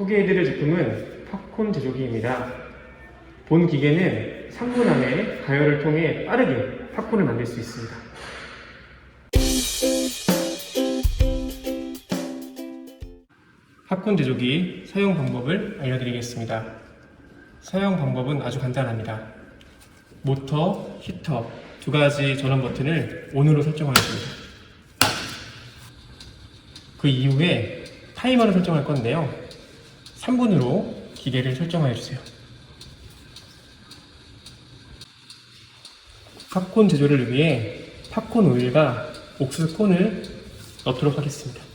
소개해드릴 제품은 팝콘 제조기입니다. 본 기계는 3분 안에 가열을 통해 빠르게 팝콘을 만들 수 있습니다. 팝콘 제조기 사용 방법을 알려드리겠습니다. 사용 방법은 아주 간단합니다. 모터, 히터 두 가지 전원 버튼을 ON으로 설정하겠습니다. 그 이후에 타이머를 설정할 건데요. 3분으로 기계를 설정해 주세요. 팝콘 제조를 위해 팝콘 오일과 옥수수 콘을 넣도록 하겠습니다.